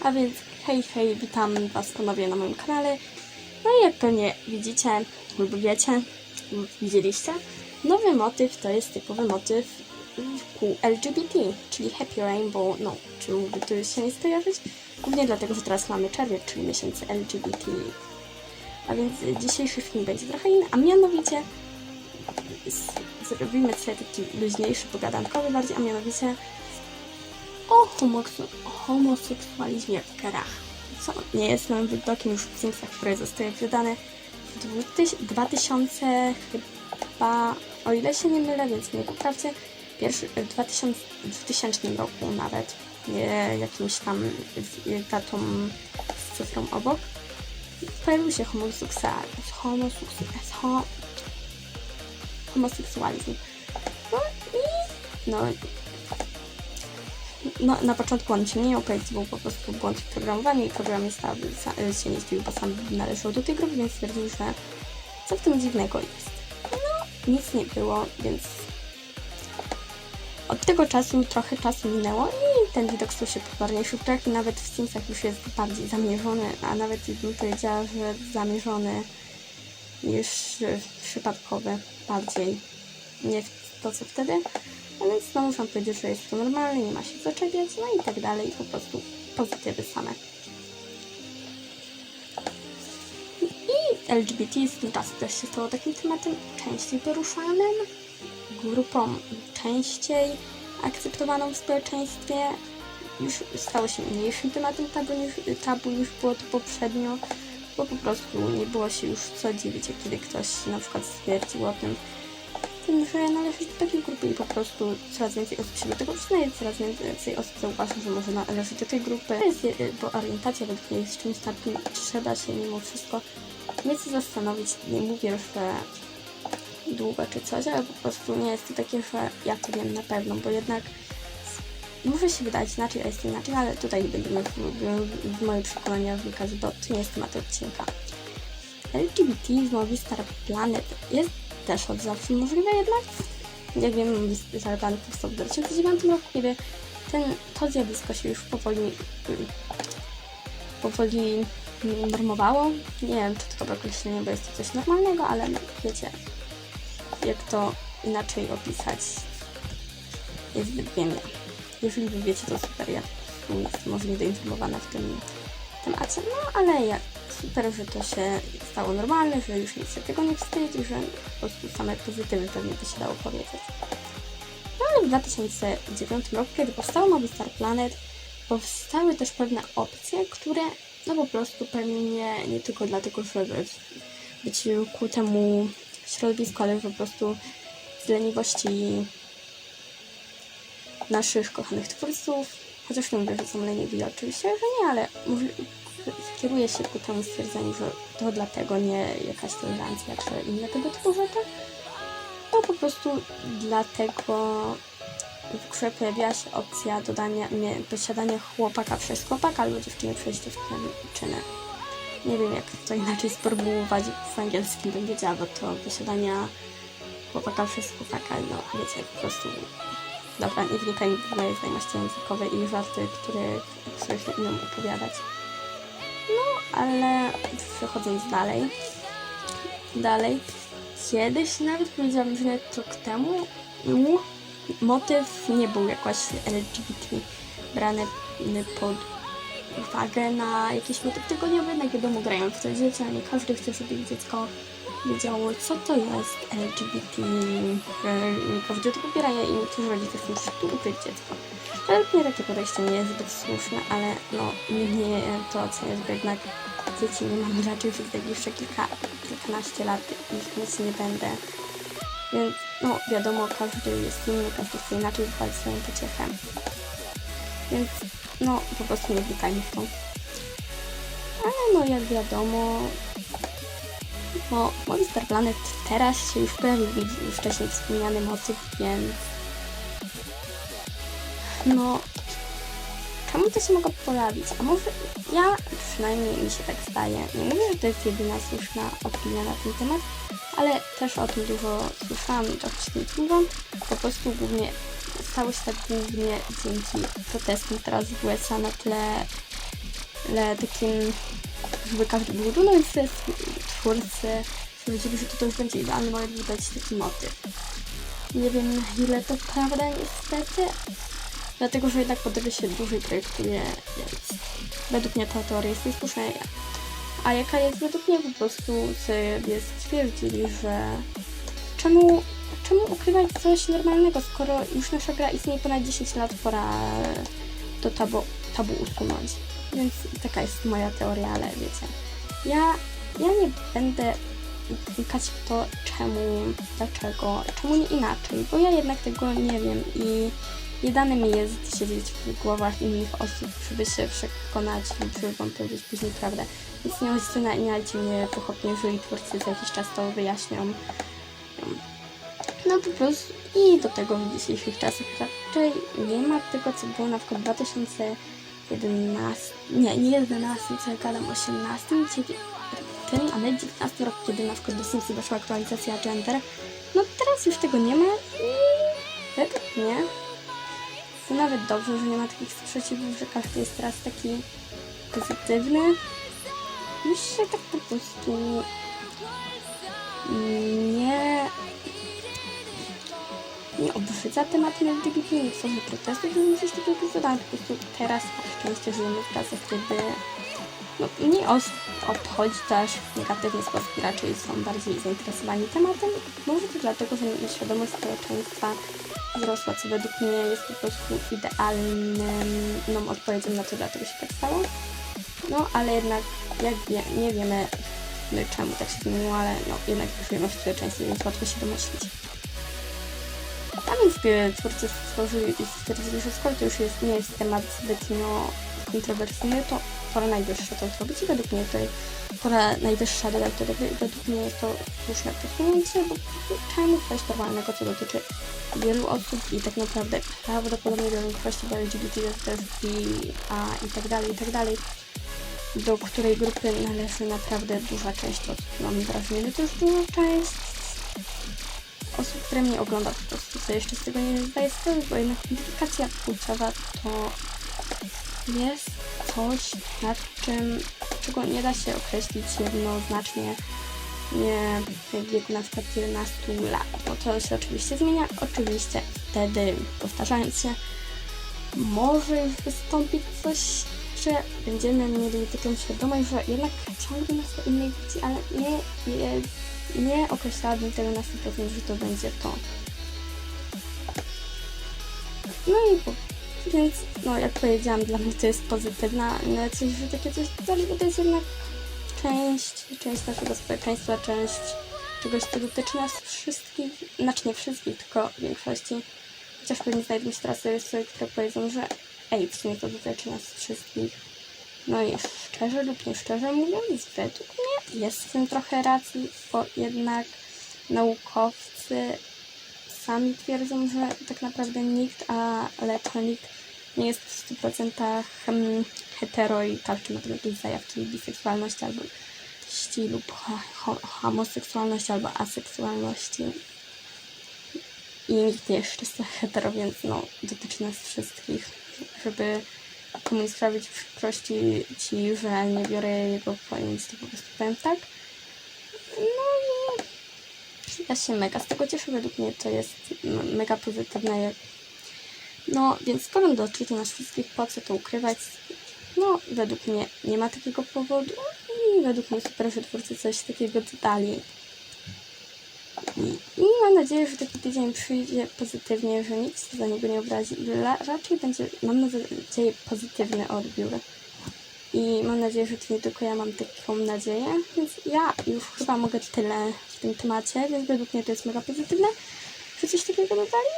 A więc hej, hej, witam Was ponownie na moim kanale. No i jak pewnie widzicie lub wiecie, lub widzieliście, nowy motyw to jest typowy motyw kół LGBT, czyli Happy Rainbow, no, czy mógłby tu się nie skojarzyć? Głównie dlatego, że teraz mamy czerwiec, czyli miesiąc LGBT. A więc dzisiejszy film będzie trochę inny, a mianowicie zrobimy sobie taki luźniejszy, pogadankowy bardziej, a mianowicie o homoseksualizmie w grach. Co nie jest nowym widokiem już w Simsach, które zostały wydane w 2000 2000 chyba, o ile się nie mylę, więc nie poprawcie, pierwszy, w 2000, 2000 roku nawet, nie jakimś tam z- datą z cyfrą obok, pojawił się homoseksualizm, homoseksualizm, ho, homoseksualizm. No i no, no, na początku on się nie miał, projekt był po prostu błąd w programowaniu i programista się nie zdziwił, bo sam należał do tej grupy, więc stwierdził, że co w tym dziwnego jest. No, nic nie było, więc od tego czasu trochę czasu minęło i ten widok stał się popularniejszy w grach i nawet w Simsach już jest bardziej zamierzony, a nawet bym powiedziała, że zamierzony niż przypadkowy bardziej, nie to co wtedy. A więc no muszę powiedzieć, że jest to normalne, nie ma się co czepiać, no i tak dalej, po prostu pozytywy same. I LGBT czasem też się stało takim tematem częściej poruszanym, grupą częściej akceptowaną w społeczeństwie, już stało się mniejszym tematem tabu niż, tabu niż było to poprzednio, bo po prostu nie było się już co dziwić, kiedy ktoś na przykład stwierdził o tym, tym, że należy do takiej grupy i po prostu coraz więcej osób się do tego przyznaje, coraz więcej osób zauważa, że może należeć do tej grupy. To jest, bo orientacja według mnie jest czymś takim, trzeba się mimo wszystko nieco zastanowić. Nie mówię, że długo czy coś, ale po prostu nie jest to takie, że ja to wiem na pewno, bo jednak może się wydać inaczej, a jest inaczej, ale tutaj będziemy w, w, w moje przekonania wnikać, bo to nie jest temat odcinka. LGBT z Movistar Planet jest też od zawsze możliwe jednak. Jak wiem, Movistar Planet powstał w 2009 roku, kiedy ten, to zjawisko się już powoli powoli normowało. Nie wiem, czy to dobre określenie, bo jest to coś normalnego, ale no, wiecie, jak to inaczej opisać, jest wiem ja. Jeżeli wy wiecie, to super, ja jestem może niedoinformowana w tym no ale ja, super, że to się stało normalne, że już nic się tego nie wstyd i że po prostu same pozytywy pewnie by się dało powiedzieć. No ale w 2009 roku, kiedy powstało Movistar Planet, powstały też pewne opcje, które no po prostu pewnie nie, nie tylko dlatego, żeby być ku temu środowisku, ale po prostu z leniwości naszych kochanych twórców, chociaż nie mówię, że są leniwi, oczywiście, że nie, ale mówię, kieruję się ku temu stwierdzeniu, że to dlatego nie jakaś tolerancja czy inne tego typu rzeczy, to po prostu dlatego w grze pojawiła się opcja dodania, nie, posiadania chłopaka przez chłopaka albo dziewczyny przez dziewczynę. Nie wiem, jak to inaczej sformułować w angielskim, bym wiedziała, bo to posiadania chłopaka przez chłopaka, no wiecie, po prostu Dobra, nie wnikajmy w moje znajomości językowe i żarty, które, których nie opowiadać. No, ale przechodząc dalej. Dalej. Kiedyś nawet powiedziałabym, że nawet rok temu motyw nie był jakoś LGBT brany pod uwagę na jakiś motyw tygodniowy, jednak wiadomo, grają w to dzieci, a nie każdy chce, ich dziecko wiedziało, co to jest LGBT, każdy to popiera i niektórzy rodzice chcą po ukryć dziecko. Według takie podejście nie jest zbyt słuszne, ale no, nie, to oceniać, bo jednak dzieci nie mamy raczej przez najbliższe kilka, kilkanaście lat, ich nic nie będę. Więc no wiadomo, każdy jest inny, każdy chce inaczej wybrać swoją pociechę. Więc no po prostu nie wnikajmy w to. Ale no jak wiadomo, no, Monster Planet teraz się już pojawił wcześniej wspomniany motyw, więc no czemu to się mogło pojawić? A może ja przynajmniej mi się tak zdaje. Nie mówię, że to jest jedyna słuszna opinia na ten temat, ale też o tym dużo słyszałam tym czuwam. Po prostu głównie stało się tak głównie dzięki protestom teraz w USA na tle ale takim, żeby każdy był dumny ze twórcy, stwierdzili, że to, już będzie idealny moment, dać taki motyw. Nie wiem ile to prawda niestety, dlatego że jednak potem się dłużej projektuje, więc według mnie ta teoria jest niesłuszna. A jaka jest według mnie po prostu sobie stwierdzili, że czemu, czemu ukrywać coś normalnego, skoro już nasza gra istnieje ponad 10 lat, pora to tabu, tabu usunąć. Więc taka jest moja teoria, ale wiecie. Ja, ja nie będę wnikać w to, czemu, dlaczego, czemu nie inaczej, bo ja jednak tego nie wiem i nie dane mi jest siedzieć w głowach innych osób, żeby się przekonać lub wam powiedzieć później prawdę. Więc nie oceniajcie mnie pochopnie, jeżeli twórcy za jakiś czas to wyjaśnią. No po prostu i do tego w dzisiejszych czasach raczej nie ma tego, co było na przykład w 2011, nie, nie 11, co ja gadam, 18, tym, ale 19 rok, kiedy na przykład do Simsy weszła aktualizacja gender. No teraz już tego nie ma i według mnie to nawet dobrze, że nie ma takich sprzeciwów, że każdy jest teraz taki pozytywny. Już się tak po prostu nie nie obrzydza tematem LGBT, nie tworzy protestów, żeby coś takiego zadać. Po prostu teraz na szczęście żyjemy w czasach, kiedy no, mniej osób obchodzi też w negatywny sposób raczej są bardziej zainteresowani tematem. Może to dlatego, że świadomość społeczeństwa wzrosła, co według mnie jest po prostu idealną odpowiedzią na to, dlaczego się tak stało. No, ale jednak jak wie, nie wiemy my, czemu tak się zmieniło, ale no, jednak już wiemy w społeczeństwie, więc łatwo się domyślić. A więc e, twórcy stworzyli i stwierdzili, że skoro to już jest, nie jest temat zbytnio kontrowersyjny, to pora najwyższa to zrobić i według mnie tutaj pora najwyższa tego i według mnie jest to słuszne posunięcie, bo czemu coś normalnego, co dotyczy wielu osób i tak naprawdę prawdopodobnie do do LGBT, a i tak dalej, i tak dalej, do której grupy należy naprawdę duża część osób. Mam wrażenie, że to już duża część osób, które mnie ogląda po prostu, co jeszcze z tego nie zdaje sprawy, bo jednak identyfikacja płciowa to jest coś, nad czym, czego nie da się określić jednoznacznie nie w wieku na przykład 11 lat. No to się oczywiście zmienia. Oczywiście wtedy, powtarzając się, może wystąpić coś, że będziemy mieli taką świadomość, że jednak ciągle nas do innej płci, ale nie, nie, nie określałabym tego na 100%, że to będzie to. No i po więc, no jak powiedziałam, dla mnie to jest pozytywna, coś, że takie coś dalej, to jest jednak część, część naszego społeczeństwa, część czegoś, co dotyczy nas wszystkich, znaczy nie wszystkich, tylko większości. Chociaż pewnie znajdą się teraz osoby, które powiedzą, że ej, w sumie to dotyczy nas wszystkich. No i szczerze lub nie szczerze mówiąc, według mnie jest w tym trochę racji, bo jednak naukowcy sami twierdzą, że tak naprawdę nikt, a nikt nie jest w 100% hmm, hetero i każdy ma tam jakieś zajawki biseksualności albo lub homoseksualności albo aseksualności. I nikt nie jest czysto hetero, więc no, dotyczy nas wszystkich. Żeby komuś sprawić przykrości ci, że nie biorę jego pojęć, to po prostu powiem tak. No i ja się mega z tego cieszę. Według mnie to jest mega pozytywne. No, więc skoro dotyczy nas wszystkich, po co to ukrywać? No, według mnie nie ma takiego powodu i według mnie super, że twórcy coś takiego dodali. I, mam nadzieję, że taki tydzień przyjdzie pozytywnie, że nikt się za niego nie obrazi. Raczej będzie, mam nadzieję, pozytywny odbiór. I mam nadzieję, że to nie tylko ja mam taką nadzieję. Więc ja już chyba mogę tyle w tym temacie, więc według mnie to jest mega pozytywne, że coś takiego dodali.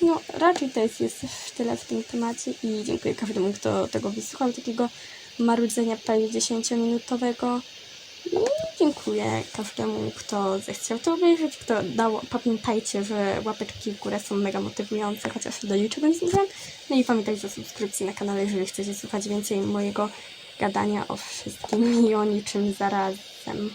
No, raczej to jest, jest tyle w tym temacie i dziękuję każdemu, kto tego wysłuchał, takiego marudzenia prawie 10-minutowego. I dziękuję każdemu, kto zechciał to obejrzeć, kto dał. Pamiętajcie, że łapeczki w górę są mega motywujące, chociaż do YouTube nie. No i pamiętajcie o subskrypcji na kanale, jeżeli chcecie słuchać więcej mojego gadania o wszystkim i o niczym zarazem.